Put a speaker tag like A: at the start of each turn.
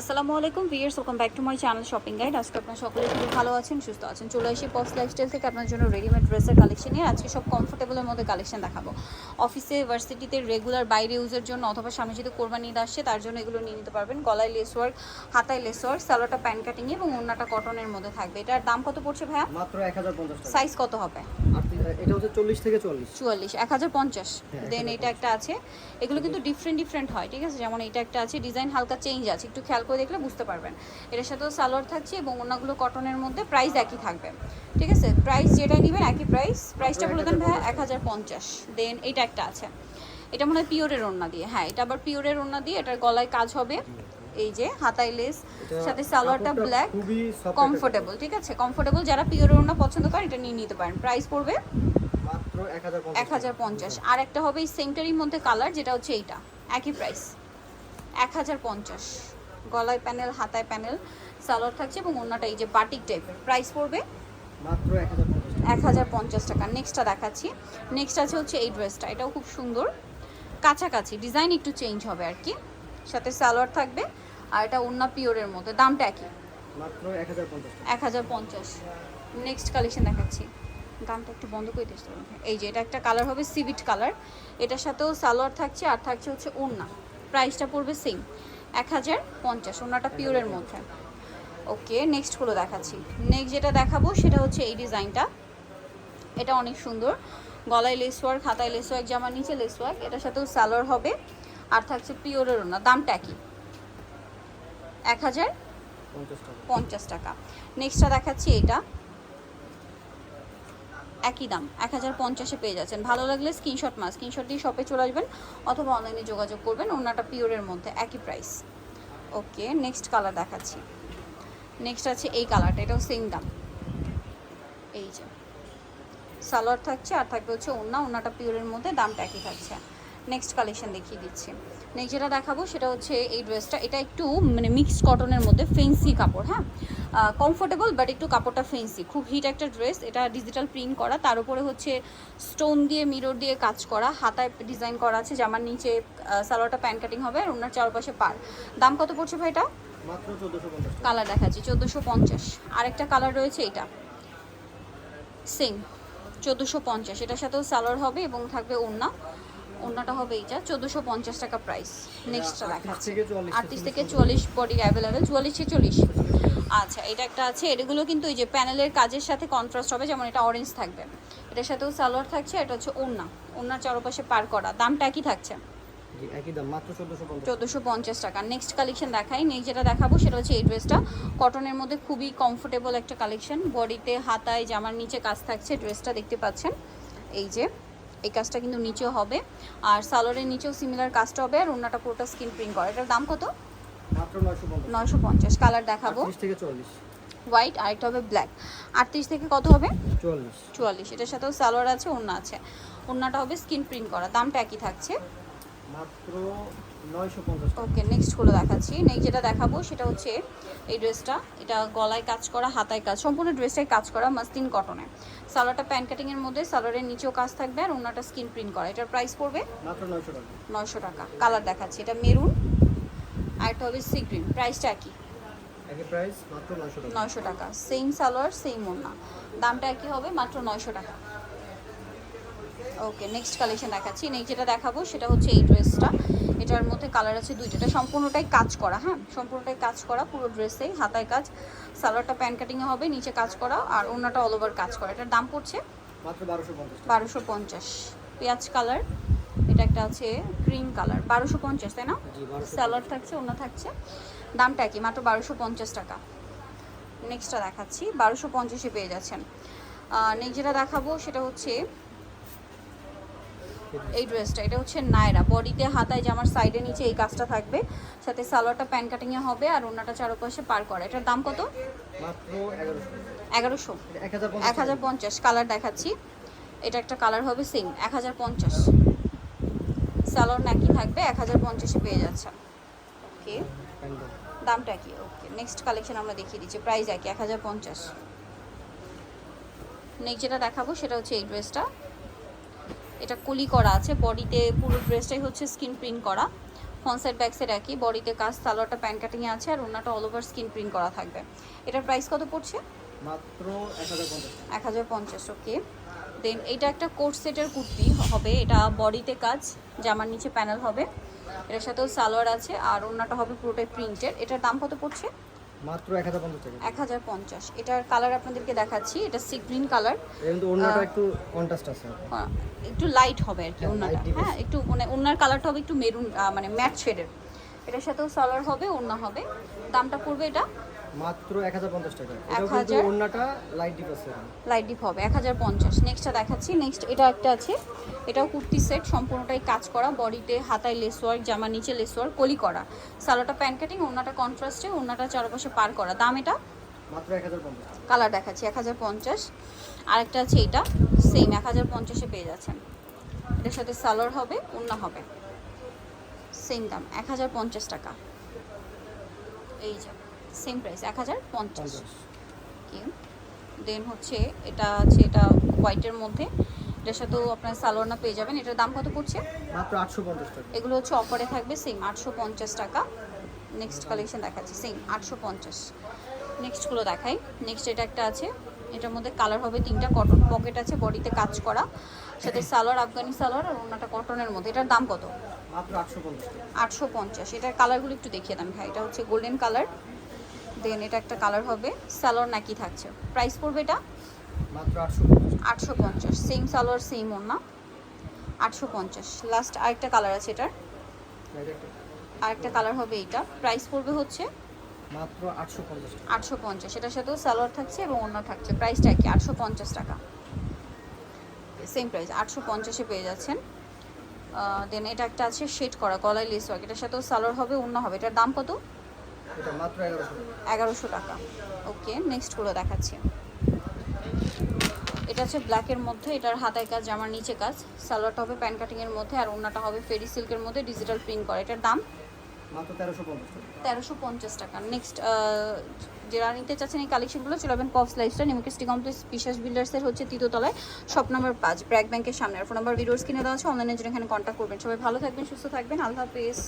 A: আসসালামু আলাইকুম viewers welcome back to my channel shopping guide আজকে আপনার সকলে খুবই ভালো আছেন সুস্থ আছেন। চলে আসি পস লাইফস্টাইল থেকে আপনার জন্য রেডিমেড ড্রেসের কালেকশন নিয়ে। আজকে সব কমফোর্টেবলের মধ্যে কালেকশন দেখাবো। অফিসে ভার্সিটিতে রেগুলার বাইরে ইউজের জন্য অথবা সামনে যদি কোরবানি ঈদ আসছে তার জন্য এগুলো নিয়ে নিতে পারবেন। গলায় লেস ওয়ার্ক হাতায় লেস ওয়ার্ক সালোয়ারটা প্যান্ট কাটিং এবং অন্যটা কটনের মধ্যে থাকবে। এটার দাম কত পড়ছে ভাইয়া?
B: মাত্র এক
A: সাইজ কত হবে?
B: এটা হচ্ছে চল্লিশ থেকে চল্লিশ।
A: চুয়াল্লিশ এক হাজার পঞ্চাশ।
B: হ্যাঁ,
A: দেন এটা একটা আছে। এগুলো কিন্তু ডিফারেন্ট ডিফারেন্ট হয় ঠিক আছে? যেমন এটা একটা আছে ডিজাইন হালকা চেঞ্জ আছে একটু খেয়াল করে দেখলে বুঝতে পারবেন। এটার সাথেও সালোয়ার থাকছে এবং অন্যগুলো কটনের মধ্যে প্রাইস একই থাকবে ঠিক আছে? প্রাইস যেটা নেবেন একই প্রাইস প্রাইসটা বলে দেন হাজার পঞ্চাশ। দেন এইটা একটা আছে। এটা মনে হয় পিওরের ওড়না দিয়ে। হ্যাঁ এটা আবার পিওরের ওড়না দিয়ে এটার গলায় কাজ হবে। এই যে হাতায় লেস সাথে সালোয়ারটা ব্ল্যাক কমফোর্টেবল ঠিক আছে? কমফোর্টেবল যারা পিওরের ওড়না পছন্দ করে এটা নিয়ে নিতে পারেন। প্রাইস পড়বে
B: এক হাজার
A: পঞ্চাশ আর একটা হবে এই সেন্টারির মধ্যে কালার যেটা হচ্ছে এইটা। একই প্রাইস এক হাজার পঞ্চাশ। গলায় প্যানেল হাতায় প্যানেল সালোয়ার থাকছে এবং অন্যটা এই যে বাটিক টাইপের প্রাইস পড়বে?
B: মাত্র এক হাজার পঞ্চাশ টাকা।
A: নেক্সটটা দেখাচ্ছি। নেক্সট আছে হচ্ছে এই ড্রেসটা এটাও খুব সুন্দর। কাছাকাছি। ডিজাইন একটু চেঞ্জ হবে আর কি। সাথে সালোয়ার থাকবে। আর এটা অন্য পিওরের মধ্যে। দামটা একই।
B: এক হাজার পঞ্চাশ
A: নেক্সট কালেকশন দেখাচ্ছি। গানটা একটু বন্ধ করে দিতে এই যে, এটা একটা কালার হবে সিভিট কালার এটার সাথেও সালোয়ার থাকছে আর থাকছে হচ্ছে ওড়না। প্রাইসটা পড়বে সেম এক হাজার পঞ্চাশ, ওড়নাটা পিওরের মধ্যে। ওকে নেক্সট নেক্সটগুলো দেখাচ্ছি। নেক্সট যেটা দেখাবো, সেটা হচ্ছে এই ডিজাইনটা এটা অনেক সুন্দর। গলায় লেস ওয়ার্ক হাতায় লেস ওয়ার্ক জামার নিচে লেস ওয়ার্ক এটার সাথেও সালোয়ার হবে আর থাকছে পিওরের ওড়না। দামটা কি এক হাজার
B: পঞ্চাশ টাকা।
A: নেক্সটটা দেখাচ্ছি এটা। একই দাম, এক হাজার পঞ্চাশে পেয়ে যাচ্ছেন। ভালো লাগলে স্ক্রিনশট মাস স্ক্রিনশট দিয়ে শপে চলে আসবেন অথবা অনলাইনে যোগাযোগ করবেন অন্যটা পিওরের মধ্যে, একই প্রাইস ওকে নেক্সট কালার দেখাচ্ছি। নেক্সট আছে এই কালারটা এটাও সেম দাম। এই যে, সালোয়ার থাকছে আর থাকবে হচ্ছে ওন্না ওন্নাটা পিওরের মধ্যে, দামটা একই থাকছে। নেক্সট কালেকশন দেখিয়ে দিচ্ছি। নেক্সট যেটা দেখাবো সেটা হচ্ছে এই ড্রেসটা এটা একটু মানে মিক্সড কটনের মধ্যে ফেন্সি কাপড় হ্যাঁ? কমফোর্টেবল বাট একটু কাপড়টা ফেন্সি খুব হিট একটা ড্রেস এটা ডিজিটাল প্রিন্ট করা। তার উপরে হচ্ছে স্টোন দিয়ে মিরর দিয়ে কাজ করা। হাতায় ডিজাইন করা আছে জামার নিচে সালোয়ারটা প্যান্ট কাটিং হবে আর ওনার চারপাশে পার দাম কত পড়ছে ভাই এটা? কালার দেখাচ্ছি চোদ্দোশো পঞ্চাশ। আরেকটা কালার রয়েছে এটা। সেম চোদ্দোশো পঞ্চাশ। এটার সাথেও সালোয়ার হবে এবং থাকবে ওড়না। ওড়নাটা হবে এইটা চোদ্দোশো পঞ্চাশ টাকা প্রাইস নেক্সটটা দেখাচ্ছি। আটত্রিশ থেকে চুয়াল্লিশ বডি অ্যাভেলেবেল চুয়াল্লিশ থেকে চল্লিশ। আচ্ছা এটা একটা আছে। এগুলো কিন্তু এই যে প্যানেলের কাজের সাথে কন্ট্রাস্ট হবে যেমন এটা অরেঞ্জ থাকবে। এটার সাথেও সালোয়ার থাকছে এটা হচ্ছে ওড়না। ওড়নার চারপাশে পার করা। দামটা একই থাকছে।
B: চোদ্দশো পঞ্চাশ
A: টাকা। নেক্সট কালেকশন দেখাই। নেক্সট যেটা দেখাবো সেটা হচ্ছে এই ড্রেসটা কটনের মধ্যে খুবই কমফোর্টেবল একটা কালেকশন বডিতে হাতায় জামার নিচে কাজ থাকছে ড্রেসটা দেখতে পাচ্ছেন? এই যে এই কাজটা কিন্তু নিচেও হবে। আর সালোয়ারের নিচেও সিমিলার কাজটা হবে আর অন্যটা পুরোটা স্কিন প্রিন্ট করা। এটার দাম কত?
B: নয়শো পঞ্চাশ।
A: কালার দেখাবো। হোয়াইট আরেকটা হবে ব্ল্যাক আটত্রিশ থেকে কত হবে?
B: চুয়াল্লিশ।
A: এটার সাথেও সালোয়ার আছে ওড়না আছে। ওড়নাটা হবে স্কিন প্রিন্ট করা দামটা একই থাকছে। ওকে নেক্সটগুলো দেখাচ্ছি। নেক্সট যেটা দেখাবো সেটা হচ্ছে এই ড্রেসটা এটা গলায় কাজ করা হাতায় কাজ সম্পূর্ণ ড্রেসটাই কাজ করা মাস্তিন কটনে সালোয়ারটা প্যান্ট কাটিংয়ের মধ্যে সালোয়ারের নিচেও কাজ থাকবে আর ওনাটা স্কিন প্রিন্ট করা। এটার প্রাইস পড়বে
B: মাত্র নয়শো টাকা।
A: নয়শো টাকা। কালার দেখাচ্ছি এটা মেরুন আর একটা হবে সি গ্রিন প্রাইসটা একই
B: একই প্রাইস মাত্র নয়শো টাকা।
A: সেম সালোয়ার সেম ওড়না। দামটা একই হবে মাত্র নয়শো টাকা। ওকে নেক্সট কালেকশন দেখাচ্ছি। নেক্সট যেটা দেখাবো সেটা হচ্ছে এই ড্রেসটা এটার মধ্যে কালার আছে দুইটা। এটা সম্পূর্ণটাই কাজ করা হ্যাঁ? সম্পূর্ণটাই কাজ করা পুরো ড্রেসেই হাতায় কাজ। সালোয়ারটা প্যান্ট কাটিংয়ে হবে নিচে কাজ করা আর ওড়নাটা অল ওভার কাজ করা। এটার দাম পড়ছে?
B: বারোশো পঞ্চাশ
A: পেঁয়াজ কালার এটা একটা আছে ক্রিম কালার বারোশো পঞ্চাশ তাই না? স্যালাড থাকছে অন্য থাকছে। দামটা কি মাত্র বারোশো পঞ্চাশ টাকা। নেক্সটটা দেখাচ্ছি বারোশো পঞ্চাশে পেয়ে যাচ্ছেন। নেক্সট যেটা দেখাবো সেটা হচ্ছে এই ড্রেসটা এটা হচ্ছে নায়রা। বডিতে হাতায় জামার সাইডে নিচে এই কাজটা থাকবে। সাথে সালোয়ারটা প্যান্ট কাটিংয়ে হবে আর অন্যটা চারপাশে পার করা। এটার দাম কত?
B: এগারোশো। এক হাজার
A: পঞ্চাশ। কালার দেখাচ্ছি। এটা একটা কালার হবে সেম এক হাজার পঞ্চাশ। স্যালোর নাকি থাকবে এক হাজার পঞ্চাশে পেয়ে যাচ্ছে ওকে দামটা কি ওকে নেক্সট কালেকশন আমরা দেখিয়ে দিচ্ছি প্রাইস একই এক হাজার পঞ্চাশ। নেক্সট যেটা দেখাবো সেটা হচ্ছে এই ড্রেসটা এটা কলি করা আছে বডিতে পুরো ড্রেসটাই হচ্ছে স্কিন প্রিন্ট করা। ব্যাক সাইড একই বডিতে কাজ সালোয়ারটা প্যান্ট কাটিংয়ে আছে আর ওনাটা অল ওভার স্কিন প্রিন্ট করা থাকবে। এটার প্রাইস কত পড়ছে?
B: মাত্র এক হাজার পঞ্চাশ।
A: ওকে দেন এটা একটা কোট সেটের কুর্তি হবে এটা বডিতে কাজ জামার নিচে প্যানেল হবে। এটার সাথেও সালোয়ার আছে আর ওনাটা হবে পুরোটাই প্রিন্টেড। এটার দাম কত পড়ছে?
B: মাত্র এক হাজার পঞ্চাশ টাকা।
A: এক হাজার পঞ্চাশ। এটার কালার আপনাদেরকে দেখাচ্ছি এটা সি গ্রিন কালার।
B: কিন্তু অন্যটা একটু কন্ট্রাস্ট আছে
A: একটু লাইট হবে আর কি
B: হ্যাঁ, light deep
A: হ্যাঁ একটু মানে ওনার কালারটা হবে একটু মেরুন মানে ম্যাট শেডের এটার সাথেও সালোয়ার হবে ওনা হবে। দামটা পড়বে এটা
B: মাত্র এক হাজার পঞ্চাশ টাকা। এটাও কিন্তু? অন্যটা লাইট ডিপ আছে
A: লাইট ডিপ হবে এক হাজার পঞ্চাশ। নেক্সটটা দেখাচ্ছি নেক্সট এটা একটা আছে। এটাও কুর্তি সেট সম্পূর্ণটাই কাজ করা বডিতে হাতায় লেস ওয়ার্ক জামা নিচে লেস ওয়ার্ক কলি করা। সালোটা প্যান্ট কাটিং ওনাটা কন্ট্রাস্টে ওনাটা চারপাশে পার করা। দাম এটা?
B: মাত্র এক হাজার পঞ্চাশ টাকা।
A: কালার দেখাচ্ছি এক হাজার পঞ্চাশ। আরেকটা আছে এটা সেম এক হাজার পঞ্চাশে পেয়ে যাচ্ছেন। এটার সাথে সালোয়ার হবে ওন্না হবে। সেম দাম এক হাজার পঞ্চাশ টাকা। এই যে। সেম প্রাইস এক হাজার পঞ্চাশ। দেন হচ্ছে এটা আছে এটা হোয়াইটের মধ্যে। এটার সাথেও আপনার সালোয়ারনা পেয়ে যাবেন। এটার দাম কত পড়ছে?
B: মাত্র আটশো পঞ্চাশ টাকা।
A: এগুলো হচ্ছে অফারে থাকবে সেম আটশো পঞ্চাশ টাকা। নেক্সট কালেকশন দেখাচ্ছি সেম আটশো পঞ্চাশ। নেক্সটগুলো দেখাই। নেক্সট এটা একটা আছে এটার মধ্যে কালার হবে তিনটা কটন পকেট আছে বডিতে কাজ করা। সাথে সালোয়ার আফগানি সালোয়ার আর ওনাটা কটনের মধ্যে। এটার দাম কত?
B: আটশো পঞ্চাশ
A: এটার কালারগুলো একটু দেখিয়ে দাম ভাই। এটা হচ্ছে গোল্ডেন কালার দেন এটা একটা কালার হবে। সালোয়ার নাকি থাকছে। প্রাইস পড়বে এটা?
B: মাত্র আটশো পঞ্চাশ।
A: সেম সালোয়ার সেম ওনা আটশো পঞ্চাশ। লাস্ট আরেকটা কালার আছে এটার। আরেকটা কালার হবে এইটা। প্রাইস পড়বে হচ্ছে?
B: মাত্র আটশো পঞ্চাশ
A: এটার সাথেও সালোয়ার থাকছে এবং অন্য থাকছে। প্রাইসটা কি আটশো পঞ্চাশ টাকা। সেম প্রাইস আটশো পঞ্চাশে পেয়ে যাচ্ছেন। দেন এটা একটা আছে শেড করা গলায় লেস ওয়ার্ক এটার সাথেও সালোয়ার হবে অন্য হবে। এটার দাম কত?
B: এগারোশো টাকা।
A: ওকে নেক্সটগুলো দেখাচ্ছি। এটা হচ্ছে ব্ল্যাকের মধ্যে এটার হাতায় কাজ জামার নিচে কাজ। সালোয়ারটা হবে প্যান্ট কাটিংয়ের মধ্যে আর অন্যটা হবে ফেরি সিল্কের মধ্যে ডিজিটাল প্রিন্ট করা। এটার দাম? তেরোশো পঞ্চাশ টাকা। নেক্সট যারা নিতে চাচ্ছেন এই কালেকশনগুলো চলে যাবেন কফস লাইফস্টাইল নিমকেস্টি কমপ্লেক্স বিশ্বাস বিল্ডার্সের হচ্ছে তৃতীয়তলায় শপ নাম্বার পাঁচ ব্র্যাক ব্যাংকের সামনে। আর ফোন নাম্বার ভিডিওস কিনে দেওয়া আছে অনলাইনে জন্য এখানে কন্ট্যাক্ট করবেন। সবাই ভালো থাকবেন সুস্থ থাকবেন। আল্লাহ হাফেজ।